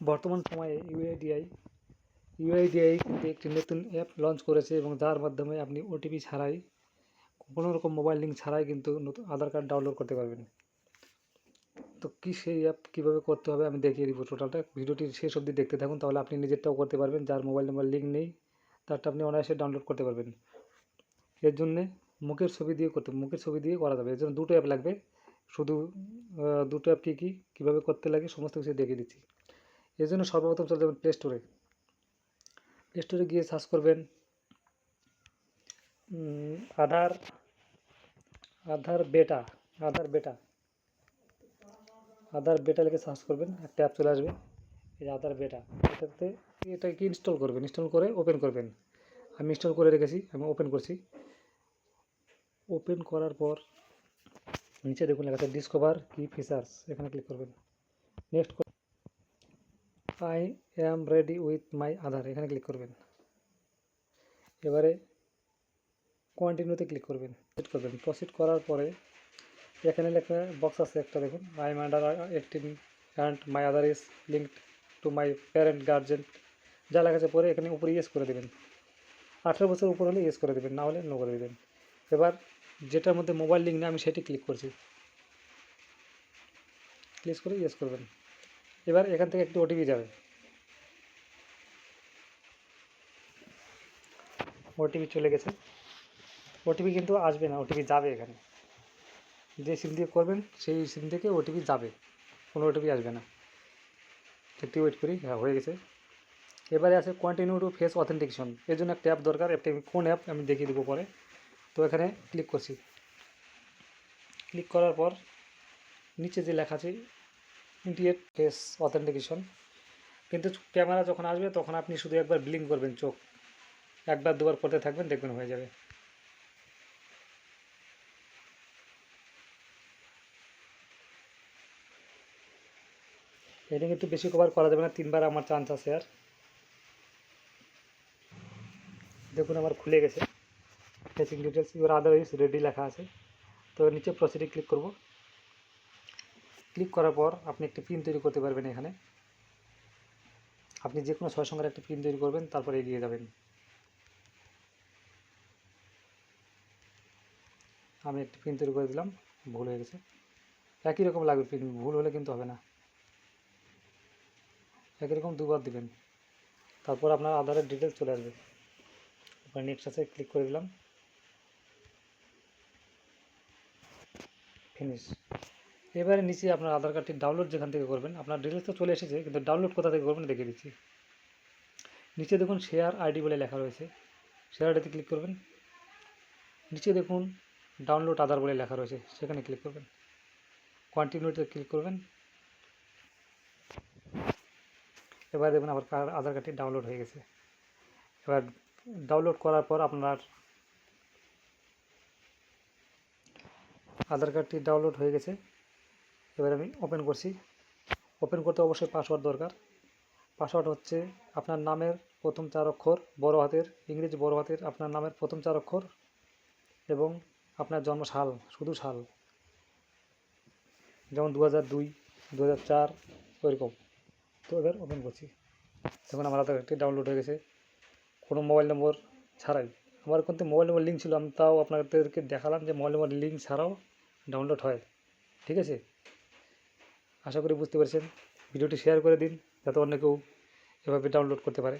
বর্তমান সময়ে UIDAI UIDAI কিন্তু একটি নতুন অ্যাপ লঞ্চ করেছে এবং যার মাধ্যমে আপনি ওটিপি ছাড়াই, কোনো রকম মোবাইল লিঙ্ক ছাড়াই কিন্তু নতুন আধার কার্ড ডাউনলোড করতে পারবেন। তো কি সেই অ্যাপ কীভাবে করতে হবে আমি দেখিয়ে দিব টোটালটা ভিডিওটি শেষ অবধি দেখতে থাকুন, তাহলে আপনি নিজেরটাও করতে পারবেন। যার মোবাইল নাম্বার লিঙ্ক নেই, তারটা আপনি অনায়াসে ডাউনলোড করতে পারবেন। এর জন্যে মুখের ছবি দিয়ে করতে, মুখের ছবি দিয়ে করা যাবে। এর জন্য দুটো অ্যাপ লাগবে। শুধু দুটো অ্যাপ কী কী, কীভাবে করতে লাগে, সমস্ত কিছু দেখিয়ে দিচ্ছি। এর জন্য সর্বপ্রথম চলে যাবেন প্লে স্টোরে প্লে স্টোরে গিয়ে সার্চ করবেন আধার আধার বেটা আধার বেটা আধার বেটা লিখে সার্চ করবেন, একটা অ্যাপ চলে আসবে, এই আধার বেটা এটাতে এটাকে ইনস্টল করবেন ইনস্টল করে ওপেন করবেন। আমি ইনস্টল করে রেখেছি, আমি ওপেন করছি। ওপেন করার পর নিচে দেখুন লেখা আছে ডিসকভার কি ফিচার্স এখানে ক্লিক করবেন। Next I am ready with my Aadhaar এখানে ক্লিক করবেন। এবারে কন্টিনিউতে ক্লিক করবেন। প্রসিড করবেন। প্রসিড করার পরে এখানে লেখা বক্স আছে একটা, দেখুন। I am under eighteen and my Aadhaar is linked to my parent guardian যা লেখা আছে পরে এখানে উপরে ইয়েস করে দেবেন। আঠেরো বছর উপর হলে ইয়েস করে দেবেন, না হলে নো করে দেবেন। এবার যেটার মধ্যে মোবাইল লিঙ্ক নেই, আমি সেটি ক্লিক করছি। ক্লিক করে ইয়েস করবেন। এবার এখান থেকে একটি ওটিপি যাবে। ওটিপি চলে গেছে। ওটিপি কিন্তু আসবে না, ওটিপি যাবে এখানে। যে সিম দিয়ে করবেন, সেই সিম থেকে ওটিপি যাবে। কোনো ওটিপি আসবে না। একটু ওয়েট করি হ্যাঁ হয়ে গেছে। এবারে আছে কন্টিনিউ টু ফেস অথেন্টিকেশন এর জন্য একটা অ্যাপ দরকার আমি কোন অ্যাপ আমি দেখিয়ে দেবো পরে। তো এখানে ক্লিক করছি। ক্লিক করার পর নিচে যে লেখা আছে ইন্টিয়েট ফেস অথেন্টিকেশন। কিন্তু ক্যামেরা যখন আসবে, তখন আপনি শুধু একবার ব্লিঙ্ক করবেন চোখ। একবার, দুবার করতে থাকবেন, দেখবেন হয়ে যাবে। এটা কিন্তু বেশি কভার করা যাবে না, তিনবার আমার চান্স আছে আর। দেখুন, আমার খুলে গেছে। Facing details your other otherwise ready লেখা আছে। তো নিচে প্রসিডে ক্লিক করব। ক্লিক করার পর আপনি একটি পিন তৈরি করতে পারবেন এখানে। আপনি যে কোনো ছয় সংখ্যার একটি পিন তৈরি করবেন, তারপরে এগিয়ে যাবেন। আমি একটি পিন তৈরি করে দিলাম, ভুল হয়ে গেছে। একই রকম লাগবে পিন ভুল হলে কিন্তু হবে না। একই রকম দুবার দিবেন। তারপর আপনার আধারের ডিটেলস চলে আসবে। এবার নেক্সট আছে ক্লিক করে দিলাম। ফিনিশ এবারে নিচে আপনার আধার কার্ডটি ডাউনলোড যেখান থেকে করবেন, আপনার ডিটেলস তো চলে এসেছে, কিন্তু ডাউনলোড কোথা থেকে করবেন দেখিয়ে দিচ্ছি। নিচে দেখুন শেয়ার আইডি বলে লেখা রয়েছে শেয়ার আইডিতে ক্লিক করবেন। নিচে দেখুন ডাউনলোড আধার বলে লেখা রয়েছে, সেখানে ক্লিক করবেন। কন্টিনিউতে ক্লিক করবেন। এবার দেখুন কার- আধার কার্ডটি ডাউনলোড হয়ে গেছে। এবার ডাউনলোড করার পর আপনার আধার কার্ডটি ডাউনলোড হয়ে গেছে। এবার আমি ওপেন করছি। ওপেন করতে অবশ্যই পাসওয়ার্ড দরকার। পাসওয়ার্ড হচ্ছে আপনার নামের প্রথম চার অক্ষর বড় হাতের, ইংরেজি বড় হাতের আপনার নামের প্রথম চার অক্ষর এবং আপনার জন্ম সাল, শুধু সাল। যেমন দু হাজার দুই দু হাজার চার, ওইরকম। তো এবার ওপেন করছি। দেখুন আমার আধার কার্ডটি ডাউনলোড হয়ে গেছে। কোনো মোবাইল নম্বর ছাড়াই। আমার কিন্তু মোবাইল নম্বর লিঙ্ক ছিল, আমি তাও আপনাদেরকে দেখালাম যে মোবাইল নম্বর লিঙ্ক ছাড়াও ডাউনলোড হয়। ঠিক আছে? আশা করি বুঝতে পারছেন। ভিডিওটি শেয়ার করে দিন, যাতে অন্য কেউ এভাবে ডাউনলোড করতে পারে।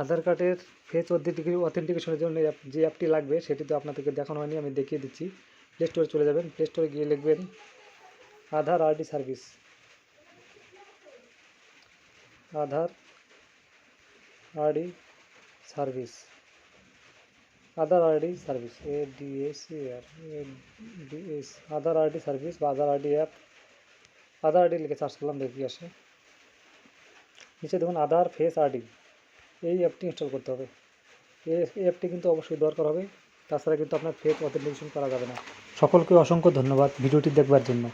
আধার কার্ডের ফেস অথেন্টিকেশনের জন্য যে অ্যাপটি লাগবে, সেটি তো আপনাদেরকে দেখানো হয়নি, আমি দেখিয়ে দিচ্ছি। প্লে স্টোরে চলে যাবেন প্লে স্টোরে গিয়ে লিখবেন, Aadhaar RD service. Aadhaar RD service. Aadhaar RD service A D S R A D S Aadhaar RD service বা Aadhaar RD app Aadhaar RD লিখে সার্চ করলাম, দেখি আসে। নিচে দেখুন আধার ফেস আরডি এই অ্যাপটি ইনস্টল করতে হবে। এই অ্যাপটি কিন্তু অবশ্যই দরকার হবে, তাছাড়া কিন্তু আপনার ফেস অথেন্টিকেশন করা যাবে না। সকলকে অসংখ্য ধন্যবাদ, ভিডিওটি দেখবার জন্য।